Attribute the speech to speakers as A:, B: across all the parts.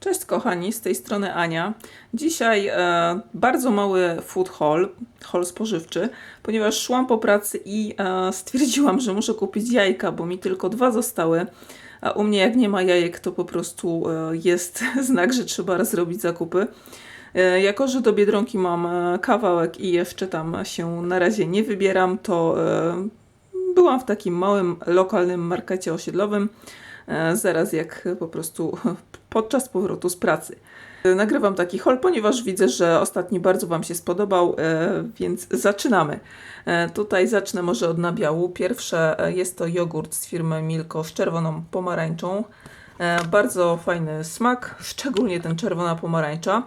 A: Cześć kochani, z tej strony Ania. Dzisiaj e, bardzo mały food haul, haul spożywczy, ponieważ szłam po pracy i e, stwierdziłam, że muszę kupić jajka, bo mi tylko dwa zostały. A u mnie jak nie ma jajek, to po prostu e, jest znak, że trzeba zrobić zakupy. E, jako, że do Biedronki mam e, kawałek i jeszcze tam się na razie nie wybieram, to e, byłam w takim małym, lokalnym markecie osiedlowym, zaraz jak po prostu podczas powrotu z pracy. E, Nagrywam taki haul, ponieważ widzę, że ostatni bardzo Wam się spodobał, e, więc zaczynamy. E, Tutaj zacznę może od nabiału. Pierwsze e, jest to jogurt z firmy Milko z czerwoną pomarańczą. E, Bardzo fajny smak, szczególnie ten czerwona pomarańcza.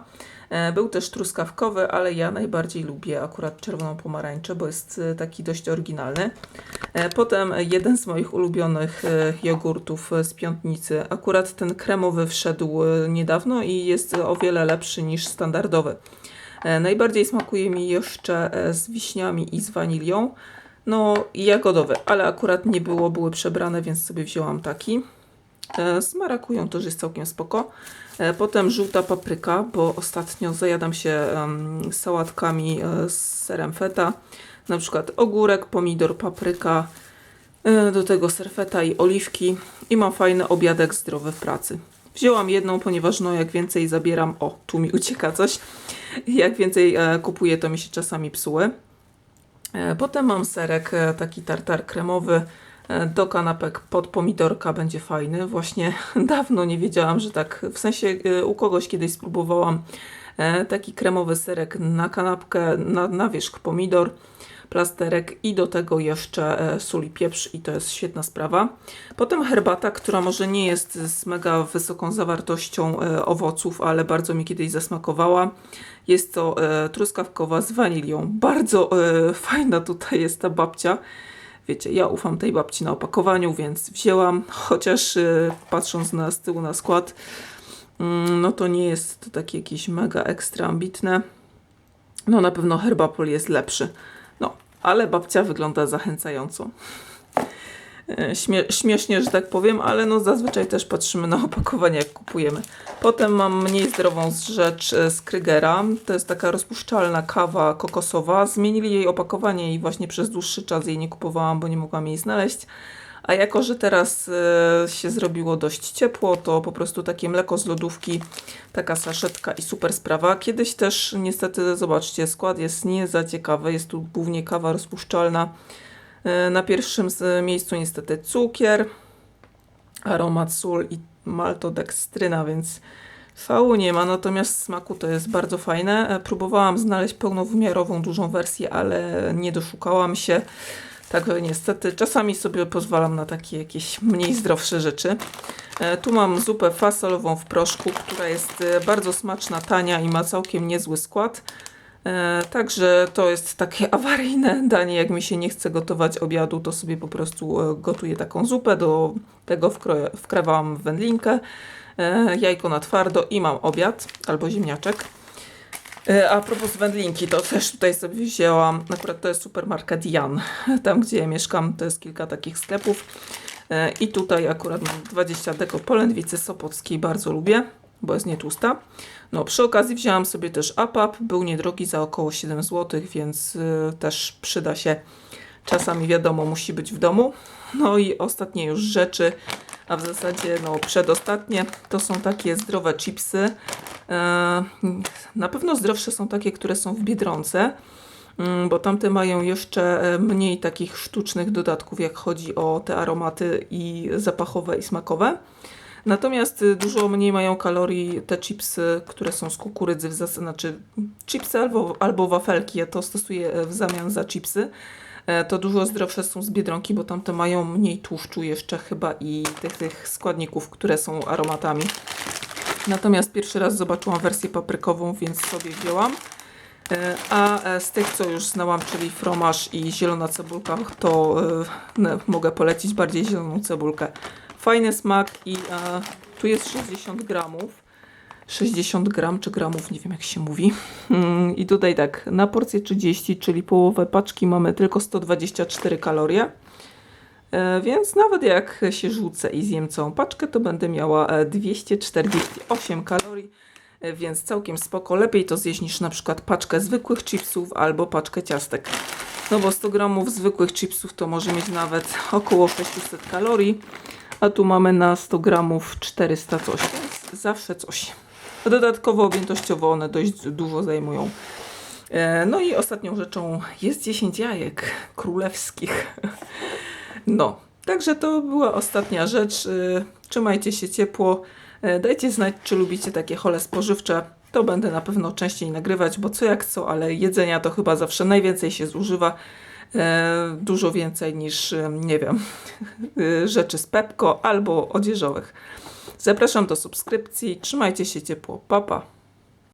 A: E, Był też truskawkowy, ale ja najbardziej lubię akurat czerwoną pomarańczę, bo jest e, taki dość oryginalny. E, Potem jeden z moich ulubionych jogurtów z piątnicy. Akurat ten kremowy wszedł niedawno i jest o wiele lepszy niż standardowy. Najbardziej smakuje mi jeszcze z wiśniami i z wanilią. No i jagodowy, ale akurat nie było, były przebrane, więc sobie wzięłam taki. E, Z marakują też jest całkiem spoko. E, Potem żółta papryka, bo ostatnio zajadam się sałatkami e, z serem feta. Na przykład ogórek, pomidor, papryka, do tego serfeta i oliwki. I mam fajny obiadek zdrowy w pracy. Wzięłam jedną, ponieważ no jak więcej zabieram, o tu mi ucieka coś, jak więcej kupuję, to mi się czasami psuje. Potem mam serek, taki tartar kremowy. E, Do kanapek pod pomidorka będzie fajny. Właśnie dawno nie wiedziałam, że tak, w sensie e, u kogoś kiedyś spróbowałam e, taki kremowy serek na kanapkę, na, na wierzch pomidor, plasterek i do tego jeszcze sól i pieprz i to jest świetna sprawa. Potem herbata, która może nie jest z mega wysoką zawartością owoców, ale bardzo mi kiedyś zasmakowała. Jest to truskawkowa z wanilią. Bardzo fajna tutaj jest ta babcia. Wiecie, ja ufam tej babci na opakowaniu, więc wzięłam, chociaż e, patrząc na z tyłu na skład, mm, no to nie jest to takie jakieś mega ekstra ambitne. No na pewno herbapol jest lepszy. No, ale babcia wygląda zachęcająco. E, Śmie śmiesznie, że tak powiem, ale no zazwyczaj też patrzymy na opakowanie, jak kupujemy. Potem mam mniej zdrową rzecz e, z Krygera. To jest taka rozpuszczalna kawa kokosowa. Zmienili jej opakowanie i właśnie przez dłuższy czas jej nie kupowałam, bo nie mogłam jej znaleźć. A jako, że teraz e, się zrobiło dość ciepło, to po prostu takie mleko z lodówki, taka saszetka i super sprawa. Kiedyś też niestety, zobaczcie, skład jest nie za ciekawy. Jest tu głównie kawa rozpuszczalna. E, Na pierwszym miejscu niestety cukier, aromat sól i maltodekstryna, więc fału nie ma, natomiast smaku to jest bardzo fajne. E, Próbowałam znaleźć pełnowymiarową, dużą wersję, ale nie doszukałam się. Także niestety czasami sobie pozwalam na takie jakieś mniej zdrowsze rzeczy. E, Tu mam zupę fasolową w proszku, która jest bardzo smaczna, tania i ma całkiem niezły skład. E, Także to jest takie awaryjne danie. Jak mi się nie chce gotować obiadu, to sobie po prostu e, gotuję taką zupę. Do tego wkrawałam wędlinkę, e, jajko na twardo i mam obiad albo ziemniaczek. A propos wędlinki, to też tutaj sobie wzięłam. Akurat to jest supermarket Jan. Tam, gdzie ja mieszkam, to jest kilka takich sklepów. I tutaj akurat mam 20 deko polędwicy sopockiej. Bardzo lubię, bo jest nietłusta. No, przy okazji wzięłam sobie też APAP. Był niedrogi za około 7 zł, więc y, też przyda się. Czasami wiadomo, musi być w domu. No i ostatnie już rzeczy, a w zasadzie no przedostatnie, to są takie zdrowe chipsy. E, na pewno zdrowsze są takie, które są w Biedronce, mm, bo tamte mają jeszcze e, mniej takich sztucznych dodatków, jak chodzi o te aromaty i zapachowe i smakowe. Natomiast y, dużo mniej mają kalorii te chipsy, które są z kukurydzy, w zas- znaczy chipsy albo, albo wafelki, ja to stosuję e, w zamian za chipsy. E, To dużo zdrowsze są z Biedronki, bo tamte mają mniej tłuszczu jeszcze chyba i tych, tych składników, które są aromatami. Natomiast pierwszy raz zobaczyłam wersję paprykową, więc sobie wzięłam. E, A z tych, co już znałam, czyli fromaż i zielona cebulka, to mogę polecić bardziej zieloną cebulkę. Fajny smak i e, tu jest 60 gramów. 60 gram czy gramów, nie wiem jak się mówi. Mm, I tutaj tak, na porcję 30, czyli połowę paczki mamy tylko 124 kalorie. E, Więc nawet jak się rzucę i zjem całą paczkę, to będę miała e, 248 kalorii, e, więc całkiem spoko. Lepiej to zjeść niż na przykład paczkę zwykłych chipsów albo paczkę ciastek. No bo 100 gramów zwykłych chipsów to może mieć nawet około 600 kalorii, a tu mamy na 100 gramów 400 coś, więc zawsze coś. Dodatkowo objętościowo one dość dużo zajmują. E, No i ostatnią rzeczą jest 10 jajek królewskich. No, także to była ostatnia rzecz. Y, Trzymajcie się ciepło. E, Dajcie znać, czy lubicie takie hole spożywcze. To będę na pewno częściej nagrywać, bo co jak co, ale jedzenia to chyba zawsze najwięcej się zużywa. E, Dużo więcej niż, y, nie wiem, y, rzeczy z Pepko albo odzieżowych. Zapraszam do subskrypcji. Trzymajcie się ciepło. Pa, pa.